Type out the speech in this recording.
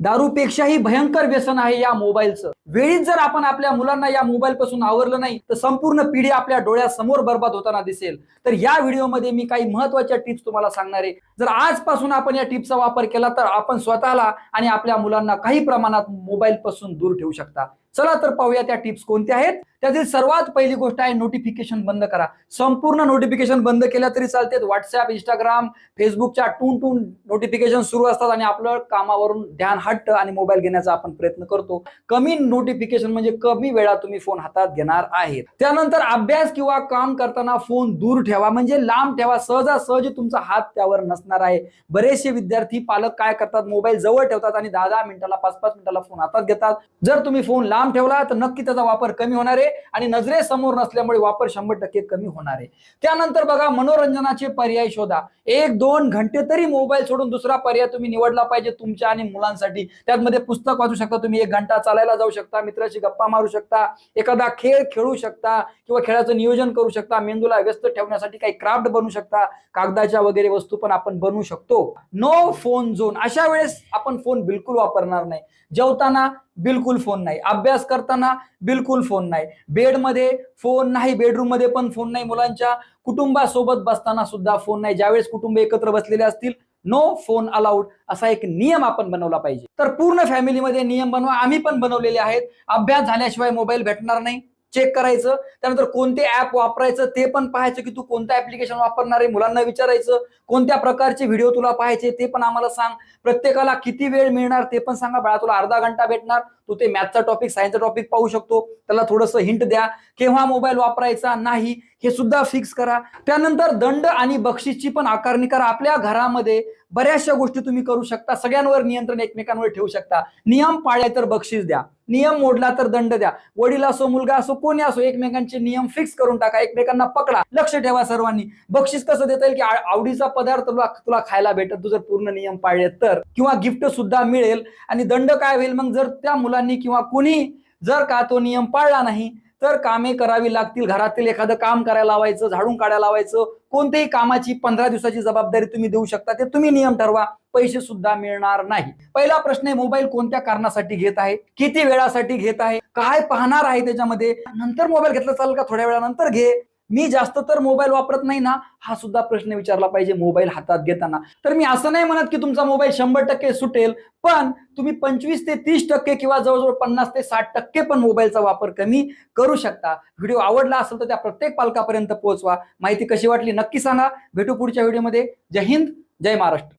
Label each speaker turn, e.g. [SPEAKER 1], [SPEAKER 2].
[SPEAKER 1] दारूपेक्षाही भयंकर व्यसन आहे या मोबाईलचं. वेळीच जर आपण आपल्या मुलांना या मोबाईल पासून आवरलं नाही तर संपूर्ण पिढी आपल्या डोळ्यासमोर बर्बाद होताना दिसेल. तर या व्हिडिओमध्ये मी काही महत्त्वाच्या टिप्स तुम्हाला सांगणार आहे. जर आजपासून आपण या टिप्सचा वापर केला तर आपण स्वतःला आणि आपल्या मुलांना काही प्रमाणात मोबाईल पासून दूर ठेवू शकता. चला तर पाहूया त्या टिप्स कोणत्या आहेत. त्यातील सर्वात पहिली गोष्ट आहे नोटिफिकेशन बंद करा. संपूर्ण नोटिफिकेशन बंद केल्या तरी चालते. व्हॉट्सअप इंस्टाग्राम फेसबुकच्या टून टून नोटिफिकेशन सुरू असतात आणि आपलं कामावरून ध्यान हट्ट आणि मोबाईल घेण्याचा आपण प्रयत्न करतो. कमी नोटिफिकेशन म्हणजे कमी वेळा तुम्ही फोन हातात घेणार आहेत. त्यानंतर अभ्यास किंवा काम करताना फोन दूर ठेवा. म्हणजे लांब ठेवा. सहजासहजी तुमचा हात त्यावर नसणार आहे. बरेचसे विद्यार्थी पालक काय करतात? मोबाईल जवळ ठेवतात आणि दहा दहा मिनिटाला पाच पाच मिनिटाला फोन हातात घेतात. जर तुम्ही फोन लांब ठेवला तर नक्की त्याचा वापर कमी होणार आहे आणि नजरेसमोर नसल्यामुळे वापर शंभर टक्के कमी होणार आहे. त्यानंतर बघा मनोरंजनाचे पर्याय शोधा. एक दोन घंटे तरी मोबाईल सोडून दुसरा पर्याय तुम्ही निवडला पाहिजे तुमच्या आणि मुलांसाठी. त्यामध्ये पुस्तक वाचू शकता तुम्ही एक घंटा चालायला जाऊ शकता मित्राशी गप्पा मारू शकता एखादा खेळ खेळू शकता किंवा खेळाचं नियोजन करू शकता मेंदूला व्यस्त ठेवण्यासाठी काही क्राफ्ट बनवू शकता कागदाच्या वगैरे वस्तू पण आपण बनवू शकतो. No phone zone. अशा वेळेस आपण फोन बिलकुल वापरणार नाही. जेवताना बिलकुल फोन नाही. अभ्यास करताना बिलकुल फोन नाही. बेडमध्ये फोन नाही बेडरूममध्ये पण फोन नाही. मुलांच्या कुटुंबासोबत बसताना सुद्धा फोन नाही. ज्यावेळेस कुटुंब एकत्र बसलेले असतील नो फोन अलाउड असा एक नियम आपण बनवला पाहिजे. तर पूर्ण फॅमिलीमध्ये नियम बनवा. आम्ही पण बनवलेले आहेत. अभ्यास झाल्याशिवाय मोबाईल भेटणार नाही. चेक करायचं. त्यानंतर कोणते ऍप वापरायचं ते पण पाहायचं की तू कोणतं ऍप्लिकेशन वापरणार आहे मुलांना विचारायचं. कोणत्या प्रकारचे व्हिडिओ तुला पाहायचे ते पण आम्हाला सांग. प्रत्येकाला किती वेळ मिळणार ते पण सांगा. बाळा तुला अर्धा घंटा भेटणार. तू ते मॅथचा टॉपिक सायन्सचा टॉपिक पाहू शकतो. त्याला थोडंसं हिंट द्या. केव्हा मोबाईल वापरायचा? नाही. हे सुद्धा फिक्स करा. त्यानंतर दंड आणि बक्षीसची पण आकारणी करा. आपल्या घरामध्ये बऱ्याचशा गोष्टी तुम्ही करू शकता. सगळ्यांवर नियंत्रण एकमेकांवर ठेवू शकता. नियम पाळले तर बक्षीस द्या. नियम मोडला तर दंड द्या. वडील असो मुलगा असो कोणी असो एकमेकांचे नियम फिक्स करून टाका एकमेकांना पकडा. लक्ष ठेवा सर्वांनी. बक्षीस कसं देता येईल की आवडीचा पदार्थ तुला तुला खायला भेटत तू जर पूर्ण नियम पाळले तर. किंवा गिफ्ट सुद्धा मिळेल आणि दंड काय होईल? मग जर त्या मुलांनी किंवा कुणी जर का तो नियम पाळला नाही तर कामे करावी लागतील. घरातील एखादं काम करायला लावायचं झाडून काढायला लावायचं कोणत्याही कामाची पंधरा दिवसाची जबाबदारी तुम्ही देऊ शकता. ते तुम्ही नियम ठरवा. पैसे सुद्धा मिळणार नाही. पहिला प्रश्न आहे मोबाईल कोणत्या कारणासाठी घेत आहे? किती वेळासाठी घेत आहे? काय पाहणार आहे त्याच्यामध्ये? नंतर मोबाईल घेतला चालेल का? थोड्या वेळानंतर घे. मी जास्त तर मोबाईल वापरत नाही ना हा सुद्धा प्रश्न विचारला पाहिजे मोबाईल हातात घेताना. तर मी असं नाही म्हणत की तुमचा मोबाईल शंभर टक्के सुटेल पण तुम्ही पंचवीस ते तीस टक्के किंवा जवळजवळ पन्नास ते साठ टक्के पण मोबाईलचा वापर कमी करू शकता. व्हिडिओ आवडला असेल तर त्या प्रत्येक पालकापर्यंत पोहोचवा. माहिती कशी वाटली नक्की सांगा. भेटू पुढच्या व्हिडिओमध्ये. जय हिंद जय महाराष्ट्र.